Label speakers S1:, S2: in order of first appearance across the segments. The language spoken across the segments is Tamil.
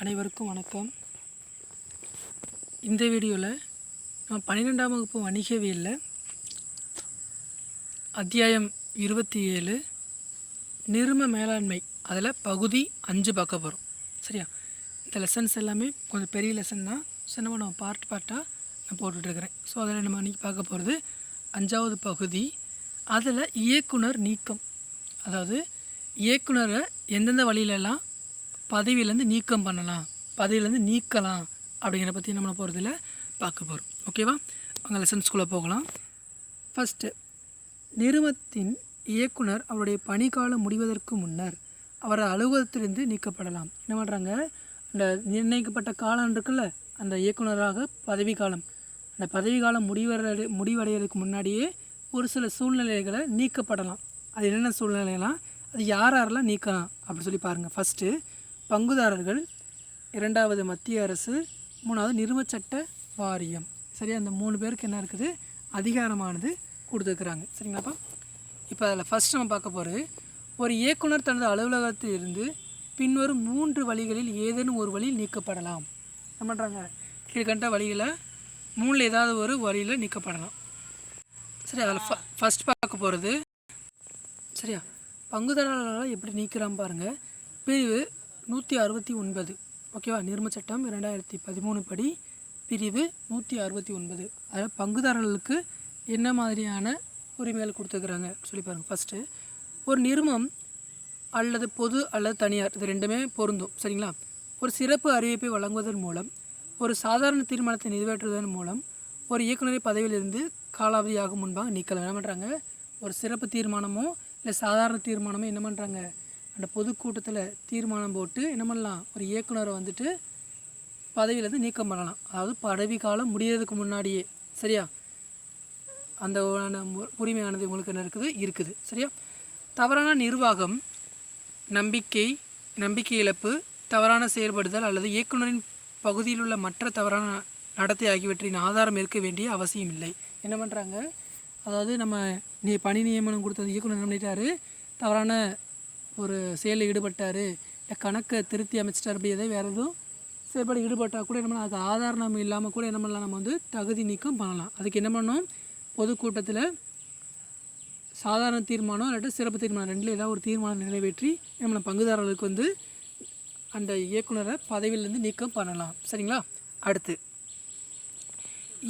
S1: அனைவருக்கும் வணக்கம். இந்த வீடியோவில் நான் பன்னிரெண்டாம் வகுப்பு வணிகவியலில் அத்தியாயம் இருபத்தி ஏழு நிரும மேலாண்மை அதில் பகுதி அஞ்சு பார்க்க போகிறோம் சரியா? இந்த லெசன்ஸ் எல்லாமே கொஞ்சம் பெரிய லெசன் தான். சின்னமாக நம்ம பார்ட் பார்ட்டாக நான் போட்டுட்ருக்கிறேன் ஸோ அதில் நம்ம இன்றைக்கி பார்க்க போகிறது அஞ்சாவது பகுதி. அதில் இயக்குனர் நீக்கம். அதாவது இயக்குனரை எந்தெந்த வழியிலெல்லாம் பதவியிலேருந்து நீக்கம் பண்ணலாம். பதவியிலேருந்து நீக்கலாம் அப்படிங்கிற பற்றி நம்ம போகிறதுல பார்க்க போகிறோம் ஓகேவா அங்கே லெசன்ஸ்குள்ளே போகலாம். ஃபஸ்ட்டு நிறுவனத்தின் இயக்குனர் அவருடைய பணிக்காலம் முடிவதற்கு முன்னர் அவர் அலுவலகத்திலிருந்து நீக்கப்படலாம். என்ன பண்ணுறாங்க அந்த நிர்ணயிக்கப்பட்ட காலம் இருக்குல்ல அந்த இயக்குனராக பதவி காலம் அந்த பதவி காலம் முடிவடைகிறதுக்கு முன்னாடியே ஒரு சில சூழ்நிலைகளை நீக்கப்படலாம். அது என்னென்ன சூழ்நிலைலாம் அது யார் யாரெல்லாம் நீக்கலாம் அப்படி சொல்லி பாருங்கள் ஃபஸ்ட்டு பங்குதாரர்கள் இரண்டாவது மத்திய அரசு மூணாவது நிறுவச்சட்ட வாரியம். சரியா? அந்த மூணு பேருக்கு என்ன இருக்குது? அதிகாரமானது கொடுத்துருக்குறாங்க. சரிங்களாப்பா? இப்போ அதில் ஃபஸ்ட் நம்ம பார்க்க போகிறது ஒரு இயக்குனர் தனது அலுவலகத்தில் இருந்து பின்வரும் மூன்று வழிகளில் ஏதேனும் ஒரு வழியில் நீக்கப்படலாம். என்ன பண்ணுறாங்க கீழ்கண்ட வழியில் மூணில் ஏதாவது ஒரு வழியில் நீக்கப்படலாம். சரி அதில் ஃப ஃபஸ்ட் பார்க்க போகிறது சரியா? பங்குதாரர்களால் எப்படி நீக்கிறான் பாருங்கள் பிரிவு நூற்றி அறுபத்தி ஒன்பது. ஓகேவா? நிர்ம சட்டம் இரண்டாயிரத்தி பதிமூணு படி பிரிவு நூற்றி அறுபத்தி ஒன்பது. அதில் பங்குதாரர்களுக்கு என்ன மாதிரியான உரிமைகள் கொடுத்துருக்குறாங்க? சொல்லி பாருங்கள் ஃபஸ்ட்டு ஒரு நிறுவனம் அல்லது பொது அல்லது தனியார் இது ரெண்டுமே பொருந்தும். சரிங்களா? ஒரு சிறப்பு அறிவிப்பை வழங்குவதன் மூலம் ஒரு சாதாரண தீர்மானத்தை நிறைவேற்றுவதன் மூலம் ஒரு இயக்குநரை பதவியிலிருந்து காலாவதியாகும் முன்பாக நீக்கலாம். என்ன பண்ணுறாங்க ஒரு சிறப்பு தீர்மானமோ இல்லை சாதாரண தீர்மானமோ என்ன பண்ணுறாங்க அந்த பொதுக்கூட்டத்தில் தீர்மானம் போட்டு என்ன பண்ணலாம் ஒரு இயக்குனரை வந்துட்டு பதவியிலேருந்து நீக்கம் பண்ணலாம். அதாவது பதவி காலம் முடியறதுக்கு முன்னாடியே சரியா? அந்த உரிமையானது உங்களுக்கு என்ன இருக்குது? இருக்குது சரியா? தவறான நிர்வாகம் நம்பிக்கை நம்பிக்கை இழப்பு தவறான செயல்படுதல் அல்லது இயக்குனரின் பகுதியில் உள்ள மற்ற தவறான நடத்தை ஆகியவற்றின் ஆதாரம் இருக்க வேண்டிய அவசியம் இல்லை. என்ன பண்ணுறாங்க அதாவது நம்ம நீ பணி நியமனம் கொடுத்தது இயக்குனர் என்ன பண்ணிட்டாரு? தவறான ஒரு செயலில் ஈடுபட்டார். இல்லை கணக்கை திருத்தி அமைச்சிட்டார் அப்படி எதாவது வேறு எதுவும் செயல்பாடு ஈடுபட்டால் கூட என்ன பண்ணலாம்? அதுக்கு ஆதாரம் இல்லாமல் கூட என்ன பண்ணலாம்? நம்ம வந்து தகுதி நீக்கம் பண்ணலாம். அதுக்கு என்ன பண்ணணும்? பொதுக்கூட்டத்தில் சாதாரண தீர்மானம் இல்லாட்டி சிறப்பு தீர்மானம் ரெண்டில் ஏதாவது ஒரு தீர்மானம் நிறைவேற்றி நம்ம பங்குதாரர்களுக்கு வந்து அந்த இயக்குனரை பதவியிலேருந்து நீக்கம் பண்ணலாம். சரிங்களா? அடுத்து.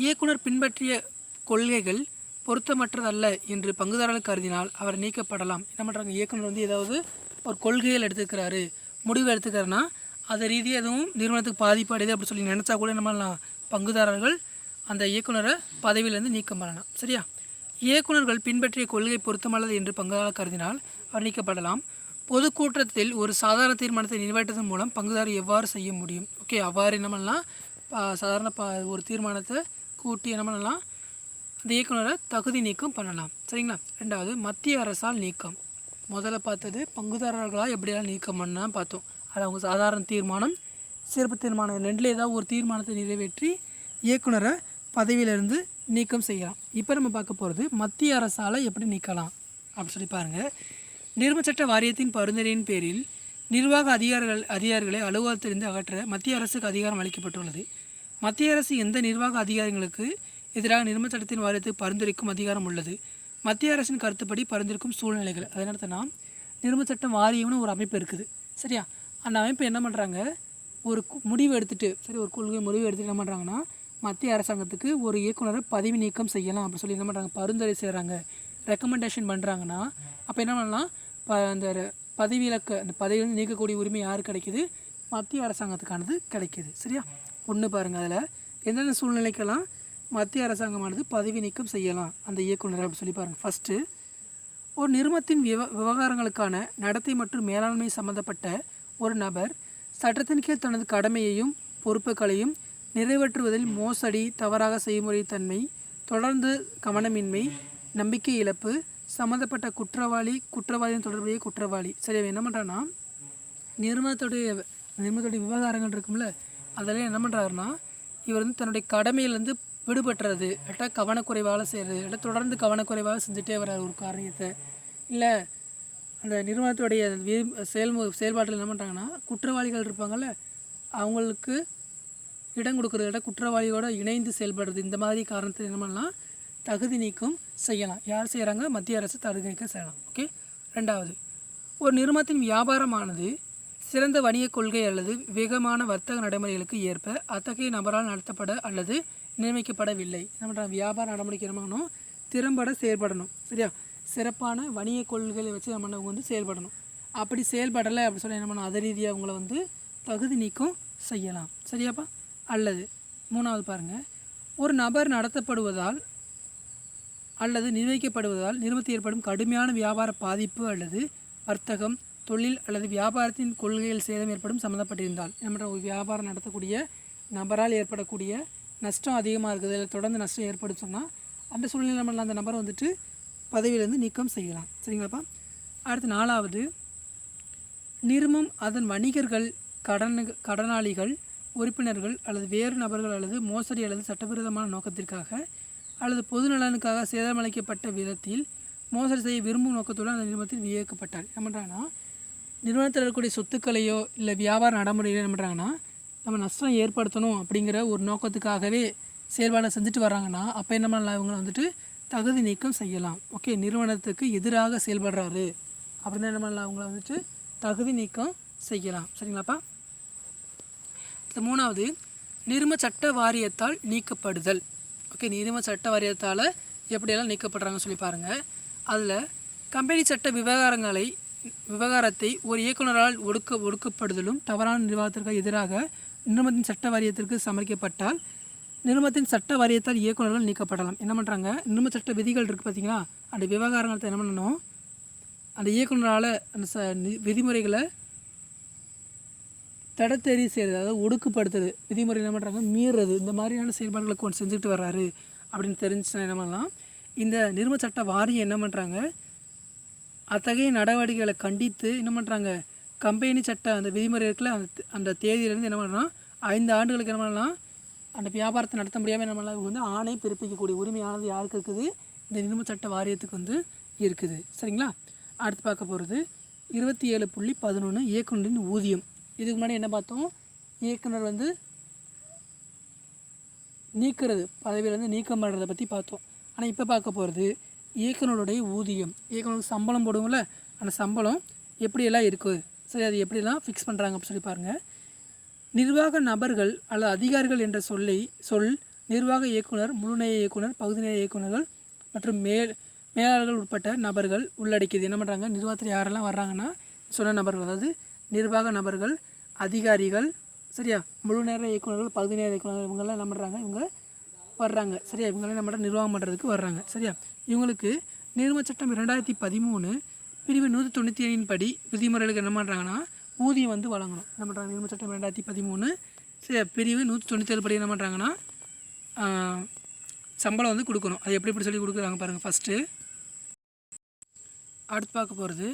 S1: இயக்குனர் பின்பற்றிய கொள்கைகள் பொருத்தமற்றதல்ல என்று பங்குதாரர்கள் கருதினால் அவர் நீக்கப்படலாம். என்ன பண்ணுறாங்க இயக்குனர் வந்து ஏதாவது ஒரு கொள்கைகள் எடுத்துக்கிறாரு முடிவு எடுத்துக்கிறாருன்னா அதை ரீதியாக எதுவும் நிறுவனத்துக்கு பாதிப்பு அடையுது அப்படின்னு சொல்லி நினச்சா கூட என்ன பண்ணலாம் பங்குதாரர்கள் அந்த இயக்குனரை பதவியிலேருந்து நீக்கம் பண்ணலாம். சரியா? இயக்குனர்கள் பின்பற்றிய கொள்கை பொருத்தமல்லது என்று பங்குதாரர் கருதினால் அவர் நீக்கப்படலாம். பொதுக்கூட்டத்தில் ஒரு சாதாரண தீர்மானத்தை நிறைவேற்றதன் மூலம் பங்குதாரர் எவ்வாறு செய்ய முடியும்? ஓகே அவ்வாறு என்ன பண்ணலாம்? சாதாரண ப ஒரு தீர்மானத்தை கூட்டி என்ன பண்ணலாம்? அந்த இயக்குனரை தகுதி நீக்கம் பண்ணலாம். சரிங்களா? ரெண்டாவது மத்திய அரசால் நீக்கம். முதல்ல பார்த்தது பங்குதாரர்களாக எப்படியெல்லாம் நீக்கம் பண்ணலாம் பார்த்தோம். அது அவங்க சாதாரண தீர்மானம் சிறப்பு தீர்மானம் ரெண்டில் ஏதாவது ஒரு தீர்மானத்தை நிறைவேற்றி இயக்குனரை பதவியிலிருந்து நீக்கம் செய்யலாம். இப்போ நம்ம பார்க்க போகிறது மத்திய அரசால் எப்படி நீக்கலாம்? அப்படின்னு சொல்லி பாருங்கள் நிர்மச்சட்ட வாரியத்தின் பரிந்துரையின் பேரில் நிர்வாக அதிகாரிகள் அதிகாரிகளை அலுவலகத்திலிருந்து அகற்ற மத்திய அரசுக்கு அதிகாரம் அளிக்கப்பட்டுள்ளது. மத்திய அரசு எந்த நிர்வாக அதிகாரிகளுக்கு எதிராக நிர்ம சட்டத்தின் வாரியத்துக்கு பரிந்துரைக்கும் அதிகாரம் உள்ளது. மத்திய அரசின் கருத்துப்படி பரிந்துரைக்கும் சூழ்நிலைகள். அதை நடத்தினா நிர்ம சட்டம் வாரியம்னு ஒரு அமைப்பு இருக்குது. சரியா? அந்த அமைப்பு என்ன பண்ணுறாங்க ஒரு முடிவு எடுத்துகிட்டு சரி ஒரு கொள்கை முடிவு எடுத்துட்டு என்ன பண்ணுறாங்கன்னா மத்திய அரசாங்கத்துக்கு ஒரு இயக்குநரை பதவி நீக்கம் செய்யலாம் அப்படி சொல்லி என்ன பண்ணுறாங்க பரிந்துரை செய்கிறாங்க ரெக்கமெண்டேஷன் பண்ணுறாங்கன்னா அப்போ என்ன பண்ணலாம்? ப அந்த பதவி இலக்க அந்த பதவியிலிருந்து நீக்கக்கூடிய உரிமை யார் கிடைக்குது? மத்திய அரசாங்கத்துக்கானது கிடைக்கிது. சரியா? ஒன்று பாருங்கள் அதில். எந்தெந்த சூழ்நிலைக்கெல்லாம் மத்திய அரசாங்கமானது பதவி நீக்கம் செய்யலாம். அந்த இயக்குனர் அப்படி சொல்லி பாருங்கள் ஃபஸ்ட்டு ஒரு நிறுவனத்தின் விவ விவகாரங்களுக்கான நடத்தை மற்றும் மேலாண்மை சம்பந்தப்பட்ட ஒரு நபர் சட்டத்தின் கீழ் தனது கடமையையும் பொறுப்புகளையும் நிறைவேற்றுவதில் மோசடி தவறாக செய்முறை தன்மை தொடர்ந்து கவனமின்மை நம்பிக்கை இழப்பு சம்மந்தப்பட்ட குற்றவாளி குற்றவாளியின் தொடர்புடைய குற்றவாளி. சரி அவன் என்ன பண்ணுறான்னா நிறுவனத்துடைய நிறுவனத்துடைய விவகாரங்கள் இருக்கும்ல அதில் என்ன பண்ணுறாருன்னா இவர் வந்து தன்னுடைய கடமையிலேருந்து விடுபட்டுறது இல்லாட்டா கவனக்குறைவால் செய்கிறது இல்லை தொடர்ந்து கவனக்குறைவாக செஞ்சுட்டே வர்றாரு ஒரு காரியத்தை. இல்லை அந்த நிறுவனத்துடைய செயல் செயல்மு செயல்பாட்டில் என்ன பண்ணுறாங்கன்னா குற்றவாளிகள் இருப்பாங்கல்ல அவங்களுக்கு இடம் கொடுக்குறத விட குற்றவாளியோட இணைந்து செயல்படுறது. இந்த மாதிரி காரணத்தில் என்ன பண்ணலாம்? தகுதி நீக்கம் செய்யலாம். யார் செய்கிறாங்க மத்திய அரசு தகுதி நீக்கம் செய்யலாம். ஓகே? ரெண்டாவது ஒரு நிறுவனத்தின் வியாபாரமானது சிறந்த வணிக கொள்கை அல்லது வேகமான வர்த்தக நடைமுறைகளுக்கு ஏற்ப அத்தகைய நபரால் நடத்தப்பட அல்லது நியமிக்கப்படவில்லை. என்ன பண்ணுறாங்க வியாபார நடவடிக்கை என்ன பண்ணணும்? திறம்பட செயல்படணும். சரியா? சிறப்பான வணிக கொள்கைகளை வச்சு நம்ம அவங்க வந்து செயல்படணும். அப்படி செயல்படலை அப்படி சொல்லி என்ன பண்ணணும்? அதை ரீதியாக அவங்கள வந்து தகுதி நீக்கம் செய்யலாம். சரியாப்பா? அல்லது மூணாவது பாருங்கள் ஒரு நபர் நடத்தப்படுவதால் அல்லது நிர்வகிக்கப்படுவதால் நிறுவனத்தில் ஏற்படும் கடுமையான வியாபார பாதிப்பு அல்லது வர்த்தகம் தொழில் அல்லது வியாபாரத்தின் கொள்கைகள் சேதம் ஏற்படும் சம்மந்தப்பட்டிருந்தால் நம்ம ஒரு வியாபாரம் நடத்தக்கூடிய நபரால் ஏற்படக்கூடிய நஷ்டம் அதிகமாக இருக்குது இல்லை தொடர்ந்து நஷ்டம் ஏற்படும் சொன்னால் அந்த சூழ்நிலை நம்ம அந்த நபரை வந்துட்டு பதவியிலேருந்து நீக்கம் செய்யலாம். சரிங்களாப்பா? அடுத்து நாலாவது நிர்மம் அதன் வணிகர்கள் கடன் கடனாளிகள் உறுப்பினர்கள் அல்லது வேறு நபர்கள் அல்லது மோசடி அல்லது சட்டவிரோதமான நோக்கத்திற்காக அல்லது பொது நலனுக்காக சேதமளிக்கப்பட்ட விதத்தில் மோசடி செய்ய விரும்பும் நோக்கத்துடன் அந்த நிறுவனத்தில் விநியோகிக்கப்பட்டார் என்ன பண்ணுறாங்கன்னா நிறுவனத்தில் இருக்கக்கூடிய சொத்துக்களையோ இல்லை வியாபார நடைமுறைகளோ என்ன பண்ணுறாங்கன்னா நம்ம நஷ்டம் ஏற்படுத்தணும் அப்படிங்கிற ஒரு நோக்கத்துக்காகவே செயல்பாடு செஞ்சுட்டு வர்றாங்கன்னா அப்போ என்ன பண்ணலாம்? இவங்களை வந்துட்டு தகுதி நீக்கம் செய்யலாம். ஓகே நிறுவனத்துக்கு எதிராக செயல்படுறாரு. அப்படின்னா என்ன பண்ணலாம்? அவங்கள வந்துட்டு தகுதி நீக்கம் செய்யலாம். சரிங்களாப்பா? மூணாவது நிறும சட்ட வாரியத்தால் நீக்கப்படுதல். ஓகே நிறும சட்ட வாரியத்தால் எப்படியெல்லாம் நீக்கப்படுறாங்கன்னு சொல்லி பாருங்கள் அதில் கம்பெனி சட்ட விவகாரங்களை விவகாரத்தை ஒரு இயக்குனரால் ஒடுக்க ஒடுக்கப்படுதலும் தவறான நிர்வாகத்திற்கு எதிராக நிறுவனத்தின் சட்ட வாரியத்திற்கு சமர்ப்பிக்கப்பட்டால் நிறுவனத்தின் சட்ட வாரியத்தால் இயக்குநர்கள் நீக்கப்படலாம். என்ன பண்ணுறாங்க நிறுவன சட்ட விதிகள் இருக்குது பார்த்தீங்களா அந்த விவகாரங்களை என்ன பண்ணணும்? அந்த இயக்குநரால் அந்த ச விதிமுறைகளை தடத்தெறி செய்கிறது அதாவது ஒடுக்குப்படுத்துறது. விதிமுறை என்ன பண்ணுறாங்க மீறுறது. இந்த மாதிரியான செயல்பாடுகளை கொண்டு செஞ்சுட்டு வர்றாரு அப்படின்னு தெரிஞ்சுச்சுன்னா என்ன பண்ணலாம்? இந்த நிறுவன சட்ட வாரியம் என்ன பண்ணுறாங்க அத்தகைய நடவடிக்கைகளை கண்டித்து என்ன பண்ணுறாங்க கம்பெனி சட்ட அந்த விதிமுறை இருக்குல்ல அந்த அந்த தேதியிலேருந்து என்ன பண்ணலாம் ஐந்து ஆண்டுகளுக்கு என்ன பண்ணலாம் அந்த வியாபாரத்தை நடத்த முடியாமல் என்ன பண்ணலாம் வந்து ஆணை பிறப்பிக்கக்கூடிய உரிமையானது யாருக்கு இருக்குது? இந்த நிறுவன சட்ட வாரியத்துக்கு வந்து இருக்குது. சரிங்களா? அடுத்து பார்க்க போகிறது இருபத்தி ஏழு புள்ளி பதினொன்று இயக்குநரின் ஊதியம். இதுக்கு முன்னாடி என்ன பார்த்தோம்? இயக்குனர் வந்து நீக்கிறது பதவியிலேருந்து நீக்கம் பண்ணுறதை பற்றி பார்த்தோம். ஆனால் இப்போ பார்க்க போகிறது இயக்குனருடைய ஊதியம். இயக்குனருக்கு சம்பளம் போடுவோம்ல அந்த சம்பளம் எப்படியெல்லாம் இருக்குது சரி அது எப்படிலாம் ஃபிக்ஸ் பண்ணுறாங்க அப்படின்னு சொல்லி பாருங்கள் நிர்வாக நபர்கள் அல்லது அதிகாரிகள் என்ற சொல்லை சொல் நிர்வாக இயக்குனர் முழுநேய இயக்குனர் பகுதிநேய இயக்குனர்கள் மற்றும் மேல் மேலாளர்கள் உட்பட்ட நபர்கள் உள்ளடக்கியது. என்ன பண்ணுறாங்க நிர்வாகத்தில் யாரெல்லாம் வர்றாங்கன்னா சொன்ன நபர்கள். அதாவது நிர்வாக நபர்கள் அதிகாரிகள் சரியா? முழு நேர இயக்குனர்கள் பகுதி நேர இயக்குநர்கள் இவங்கெல்லாம் என்ன பண்ணுறாங்க இவங்க வர்றாங்க. சரியா? இவங்களாம் நம்ம நிர்வாகம் பண்ணுறதுக்கு வர்றாங்க. சரியா? இவங்களுக்கு நிர்ம சட்டம் ரெண்டாயிரத்தி பதிமூணு பிரிவு நூற்றி தொண்ணூற்றி ஏழின் படி விதிமுறைகளுக்கு என்ன பண்ணுறாங்கன்னா ஊதியம் வந்து வழங்கணும். என்ன பண்ணுறாங்க நிறுவன சட்டம் ரெண்டாயிரத்தி பதிமூணு சரி பிரிவு நூற்றி தொண்ணூற்றி ஏழு படி என்ன பண்ணுறாங்கன்னா சம்பளம் வந்து கொடுக்கணும். அது எப்படி எப்படி சொல்லி கொடுக்குறாங்க பாருங்கள் ஃபஸ்ட்டு அடுத்து பார்க்க போகிறது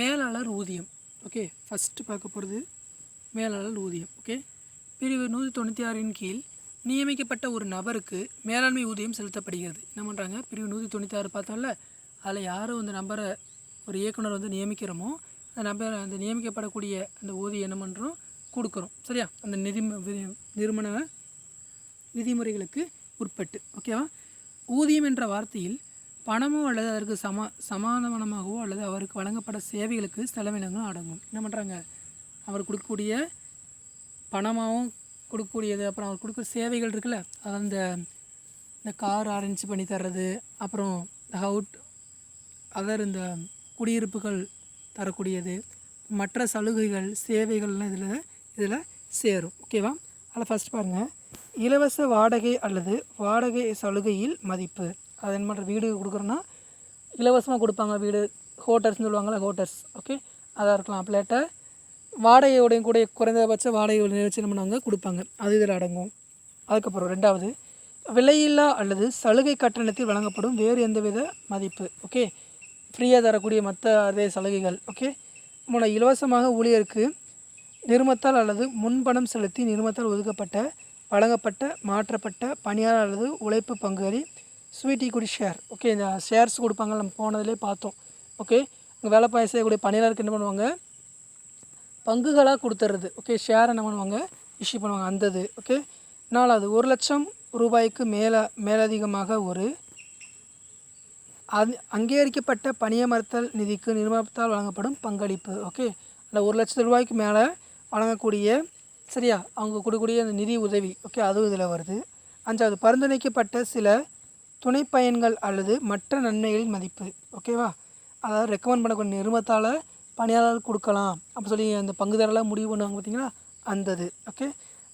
S1: மேலாளர் ஊதியம். ஓகே ஃபஸ்ட்டு பார்க்க போகிறது மேலாளர் ஊதியம். ஓகே பிரிவு நூற்றி தொண்ணூற்றி ஆறின் கீழ் நியமிக்கப்பட்ட ஒரு நபருக்கு மேலாண்மை ஊதியம் செலுத்தப்படுகிறது. என்ன பண்ணுறாங்க பிரிவு நூற்றி தொண்ணூற்றி ஆறு பார்த்தோம்ல அதில் யாரும் அந்த நபரை ஒரு இயக்குனர் வந்து நியமிக்கிறோமோ அந்த நபர் அந்த நியமிக்கப்படக்கூடிய அந்த ஊதியம் என்ன பண்ணுறோம் கொடுக்குறோம். சரியா? அந்த நிதி நிறுவன விதிமுறைகளுக்கு உட்பட்டு. ஓகேவா? ஊதியம் என்ற வார்த்தையில் பணமோ அல்லது அதற்கு சம சமாதானமாகவோ அல்லது அவருக்கு வழங்கப்பட சேவைகளுக்கு செலவினங்களும் அடங்கும். என்ன பண்ணுறாங்க அவர் கொடுக்கக்கூடிய பணமாகவும் கொடுக்கக்கூடியது. அப்புறம் அவர் கொடுக்குற சேவைகள் இருக்குல்ல அது அந்த இந்த கார் அரேஞ்ச் பண்ணி தர்றது அப்புறம் ஹவுட் அதர் இந்த குடியிருப்புகள் தரக்கூடியது. மற்ற சலுகைகள் சேவைகள்லாம் இதில் இதில் சேரும். ஓகேவா அதில் ஃபஸ்ட் பாருங்கள் இலவச வாடகை அல்லது வாடகை சலுகையில் மதிப்பு. அது என்ன பண்ணுற வீடு கொடுக்குறோன்னா இலவசமாக கொடுப்பாங்க வீடு. ஹோட்டல்ஸ்னு சொல்லுவாங்கள்ல ஹோட்டல்ஸ் ஓகே அதாக இருக்கலாம். பிளேட்டை வாடகையோடையும் கூட குறைந்தபட்ச வாடகை நிகழ்ச்சி என்ன பண்ணுவாங்க கொடுப்பாங்க. அது இதில் அடங்கும். அதுக்கப்புறம் ரெண்டாவது விலையில்லா அல்லது சலுகை கட்டணத்தில் வழங்கப்படும் வேறு எந்தவித மதிப்பு. ஓகே ஃப்ரீயாக தரக்கூடிய மற்ற அதே சலுகைகள் ஓகே மூணு இலவசமாக ஊழியருக்கு நிறுமத்தால் அல்லது முன்பணம் செலுத்தி நிறுமத்தால் ஒதுக்கப்பட்ட வழங்கப்பட்ட மாற்றப்பட்ட பணியாளர் அல்லது உழைப்பு பங்குகளி ஸ்வீட் ஈக்குடி ஷேர் ஓகே இந்த ஷேர்ஸ் கொடுப்பாங்க நம்ம போனதிலே பார்த்தோம் ஓகே இங்கே வேலை பாய செய்யக்கூடிய பணியாளருக்கு என்ன பண்ணுவாங்க? பங்குகளாக கொடுத்துட்றது ஓகே ஷேர் என்ன பண்ணுவாங்க? இஷ்யூ பண்ணுவாங்க அந்தது ஓகே நாலாவது ஒரு லட்சம் ரூபாய்க்கு மேலே மேலதிகமாக ஒரு அது அங்கீகரிக்கப்பட்ட பணியமர்த்தல் நிதிக்கு நிறுவனத்தால் வழங்கப்படும் பங்களிப்பு ஓகே அந்த ஒரு லட்சம் ரூபாய்க்கு மேலே வழங்கக்கூடிய சரியா? அவங்க கொடுக்கக்கூடிய அந்த நிதி உதவி ஓகே அதுவும் இதில் வருது. அஞ்சாவது பரிந்துரைக்கப்பட்ட சில துணை பயன்கள் அல்லது மற்ற நன்மைகளின் மதிப்பு ஓகேவா அதாவது ரெக்கமெண்ட் பண்ணக்கூடிய நிறுவனத்தால் பணியாளர் கொடுக்கலாம். அப்படி சொல்லி அந்த பங்குதாரெல்லாம் முடிவு பண்ணுவாங்க பார்த்தீங்களா அந்தது ஓகே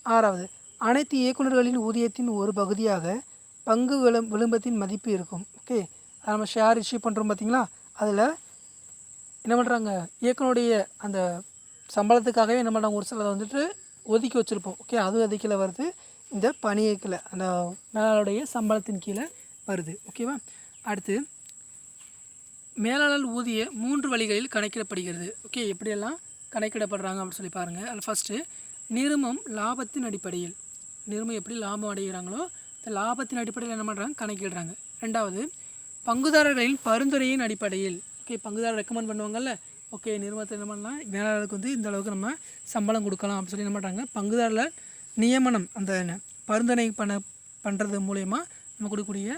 S1: ஆறாவது அனைத்து இயக்குநர்களின் ஊதியத்தின் ஒரு பகுதியாக பங்கு விளம் விளம்பத்தின் மதிப்பு இருக்கும் ஓகே நம்ம ஷேர் இஷ்யூ பண்ணுறோம் பார்த்தீங்களா? அதில் என்ன பண்ணுறாங்க இயக்குனுடைய அந்த சம்பளத்துக்காகவே என்ன பண்ணுறாங்க ஒரு சிலதை வந்துட்டு ஒதுக்கி வச்சுருப்போம். ஓகே அதுவும் அது கீழே வருது. இந்த பணியை கீழே அந்த மேலாளருடைய சம்பளத்தின் கீழே வருது. ஓகேவா அடுத்து மேலாளர் ஊதிய மூன்று வழிகளில் கணக்கிடப்படுகிறது. ஓகே எப்படியெல்லாம் கணக்கிடப்படுறாங்க அப்படின்னு சொல்லி பாருங்கள் அதில் ஃபஸ்ட்டு நிறுமம் லாபத்தின் அடிப்படையில். நிறுமம் எப்படி லாபம் அடைகிறாங்களோ இந்த லாபத்தின் அடிப்படையில் என்ன பண்ணுறாங்க கணக்கிடுறாங்க. ரெண்டாவது பங்குதாரர்களின் பரிந்துரையின் அடிப்படையில். ஓகே பங்குதாரர் ரெக்கமெண்ட் பண்ணுவாங்கல்ல? ஓகே நிறுவனத்தை என்ன பண்ணலாம்? மேலாளருக்கு வந்து இந்த அளவுக்கு நம்ம சம்பளம் கொடுக்கலாம் அப்படின்னு சொல்லி என்ன பண்ணுறாங்க பங்குதாரர் நியமனம் அந்த என்ன, பரிந்துரை பண்ண பண்ணுறது மூலயமா நம்ம கொடுக்கக்கூடிய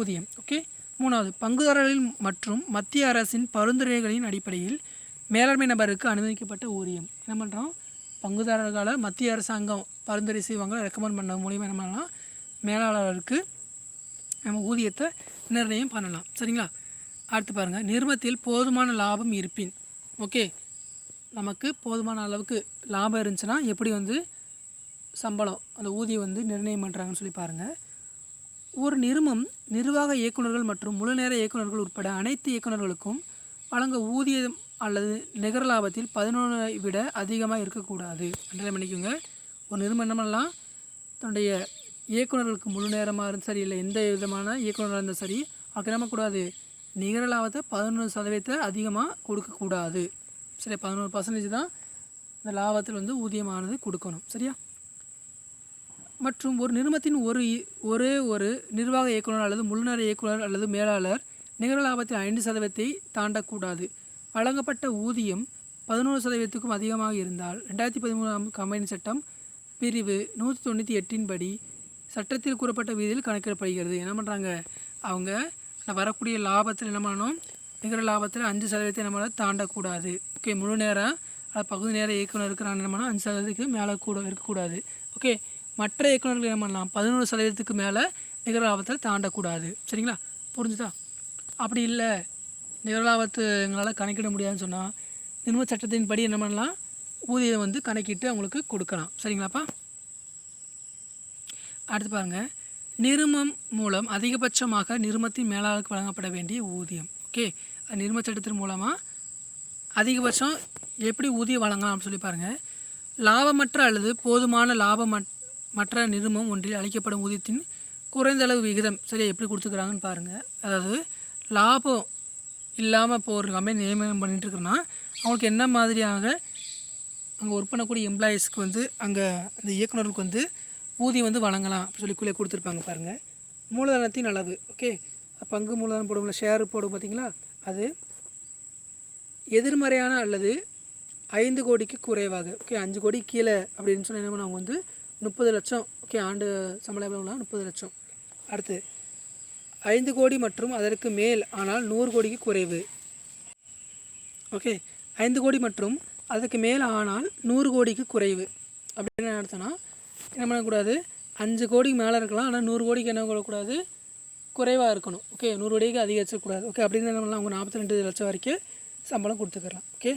S1: ஊதியம். ஓகே மூணாவது பங்குதாரர்கள் மற்றும் மத்திய அரசின் பரிந்துரைகளின் அடிப்படையில் மேலாண்மை நபருக்கு அனுமதிக்கப்பட்ட ஊதியம். என்ன பண்ணுறோம் பங்குதாரர்களால் மத்திய அரசாங்கம் பரிந்துரை செய்வாங்க ரெக்கமெண்ட் பண்ண மூலியமாக என்ன பண்ணலாம்? மேலாளருக்கு நம்ம ஊதியத்தை நிர்ணயம் பண்ணலாம். சரிங்களா? அடுத்து பாருங்கள் நிறுவனத்தில் போதுமான லாபம் இருப்பின். ஓகே? நமக்கு போதுமான அளவுக்கு லாபம் இருந்துச்சுன்னா எப்படி வந்து சம்பளம் அந்த ஊதியம் வந்து நிர்ணயம் பண்ணுறாங்கன்னு சொல்லி பாருங்கள் ஒரு நிறுவனம் நிர்வாக இயக்குநர்கள் மற்றும் முழுநேர இயக்குநர்கள் உட்பட அனைத்து இயக்குநர்களுக்கும் வழங்க ஊதியம் அல்லது நிகர லாபத்தில் பதினொன்றை விட அதிகமாக இருக்கக்கூடாது. அண்டர்லைன் பண்ணிக்கோங்க ஒரு நிறுவனம் என்ன தன்னுடைய இயக்குநர்களுக்கு முழு நேரமாக இருந்தும் சரி இல்லை எந்த விதமான இயக்குநராக இருந்தாலும் சரி அக்கிரமக்கூடாது. என்ன கூடாது நிகர லாபத்தை பதினொன்று சதவீதத்தை அதிகமாக கொடுக்கக்கூடாது. சரி பதினோரு பர்சன்டேஜ் தான் இந்த லாபத்தில் வந்து ஊதியமானது கொடுக்கணும். சரியா? மற்றும் ஒரு நிறுவனத்தின் ஒரு இ- ஒரே ஒரு நிர்வாக இயக்குனர் அல்லது முழுநேர இயக்குனர் அல்லது மேலாளர் நிகர லாபத்தில் ஐந்து சதவீதத்தை தாண்டக்கூடாது. வழங்கப்பட்ட ஊதியம் பதினோரு சதவீதத்துக்கும் அதிகமாக இருந்தால் ரெண்டாயிரத்தி பதிமூணாம் கம்பெனி சட்டம் பிரிவு நூற்றி தொண்ணூற்றி எட்டின் படி சட்டத்தில் கூறப்பட்ட விதியில் கணக்கிடப்படுகிறது. என்ன பண்ணுறாங்க அவங்க வரக்கூடிய லாபத்தில் என்ன பண்ணணும்? நிகர லாபத்தில் அஞ்சு சதவீதத்தை நம்ம தாண்டக்கூடாது. ஓகே முழு நேரம் அது பகுதி நேர இயக்குனர் இருக்கிறாங்க என்ன அஞ்சு சதவீதத்துக்கு மேலே கூட இருக்கக்கூடாது. ஓகே மற்ற இயக்குநர்கள் என்ன பண்ணலாம்? பதினோரு சதவீதத்துக்கு மேலே நிகர லாபத்தில் தாண்டக்கூடாது. சரிங்களா? புரிஞ்சுதா? அப்படி இல்லை. நிகர லாபத்தை எங்களால் கணக்கிட முடியாதுன்னு சொன்னால் நிர்ம சட்டத்தின் படி என்ன பண்ணலாம்? ஊதியம் வந்து கணக்கிட்டு அவங்களுக்கு கொடுக்கலாம். சரிங்களாப்பா? அடுத்து பாருங்கள் நிறுமம் மூலம் அதிகபட்சமாக நிறுமத்தின் மேலாளருக்கு வழங்கப்பட வேண்டிய ஊதியம். ஓகே? நிறும சட்டத்தின் மூலமாக அதிகபட்சம் எப்படி ஊதியம் வழங்கலாம் அப்படின்னு சொல்லி பாருங்கள் லாபமற்ற அல்லது போதுமான லாபம் மற்ற நிறுமம் ஒன்றில் அளிக்கப்படும் ஊதியத்தின் குறைந்த அளவு விகிதம் சரியாக எப்படி கொடுத்துக்கிறாங்கன்னு பாருங்கள் அதாவது லாபம் இல்லாமல் இப்போ ஒரு கம்பெனி நியமனம் பண்ணிட்டு இருக்கிறோன்னா அவங்களுக்கு என்ன மாதிரியாக அங்கே ஒர்க் பண்ணக்கூடிய எம்ப்ளாயீஸ்க்கு வந்து அங்கே அந்த இயக்குனருக்கு வந்து ஊதியம் வந்து வழங்கலாம் அப்படின்னு சொல்லி கீழே கொடுத்துருப்பாங்க பாருங்கள் மூலதனத்தின் அளவு ஓகே பங்கு மூலதனம் போடுவோம்ல ஷேர் போடும் பார்த்தீங்களா அது எதிர்மறையான அல்லது ஐந்து கோடிக்கு குறைவாக ஓகே அஞ்சு கோடி கீழே அப்படின்னு சொன்னால் என்ன பண்ணுவாங்க? வந்து முப்பது லட்சம் ஓகே ஆண்டு சம்பளம் எவ்வளோ முப்பது லட்சம். அடுத்து ஐந்து கோடி மற்றும் அதற்கு மேல் ஆனால் நூறு கோடிக்கு குறைவு ஓகே ஐந்து கோடி மற்றும் அதுக்கு மேல் ஆனால் நூறு கோடிக்கு குறைவு. அப்படின்னு என்ன நடத்தினா என்ன பண்ணக்கூடாது? அஞ்சு கோடிக்கு மேலே இருக்கலாம் ஆனால் நூறு கோடிக்கு என்ன பண்ணக்கூடாது? குறைவாக இருக்கணும். ஓகே நூறு கோடிக்கு அதிகரிச்சக்கூடாது ஓகே அப்படின்னு என்ன பண்ணலாம்? அவங்க நாற்பத்தி ரெண்டு லட்சம் வரைக்கும் சம்பளம் கொடுத்துக்கலாம் ஓகே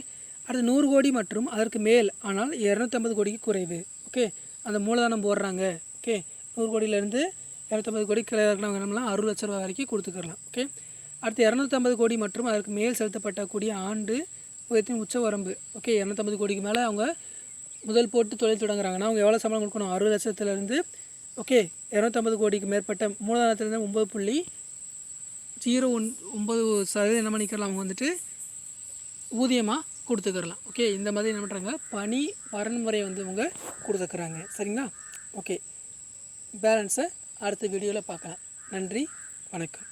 S1: அடுத்து நூறு கோடி மற்றும் அதற்கு மேல் ஆனால் இரநூத்தம்பது கோடிக்கு குறைவு. ஓகே அந்த மூலதனம் போடுறாங்க. ஓகே நூறு கோடியிலேருந்து இரநூத்தம்பது கோடி கிளை இருக்கிறவங்க நம்மளாம் அறுபது லட்ச ரூபா வரைக்கும் கொடுத்துக்கலாம் ஓகே அடுத்து இரநூத்தம்பது கோடி மற்றும் அதற்கு மேல் செலுத்தப்பட்ட கூடிய ஆண்டு ஊதியத்தின் உச்ச வரம்பு. ஓகே இரநூத்தம்பது கோடிக்கு மேலே அவங்க முதல் போட்டு தொழில் தொடங்குறாங்கன்னா அவங்க எவ்வளோ சம்பளம் கொடுக்கணும்? அறுபது லட்சத்துலேருந்து ஓகே இரநூத்தம்பது கோடிக்கு மேற்பட்ட மூலதனத்துலேருந்து ஒம்பது புள்ளி ஜீரோ ஒன் ஒம்பது சதவீதம் என்ன பண்ணிக்கலாம் அவங்க வந்துட்டு ஊதியமாக கொடுத்துக்கிறலாம். ஓகே இந்த மாதிரி என்ன பண்ணுறாங்க பணி வரன்முறை வந்து அவங்க கொடுத்துக்கிறாங்க. சரிங்களா? ஓகே பேலன்ஸை அடுத்த வீடியோவில் பார்க்கலாம். நன்றி வணக்கம்.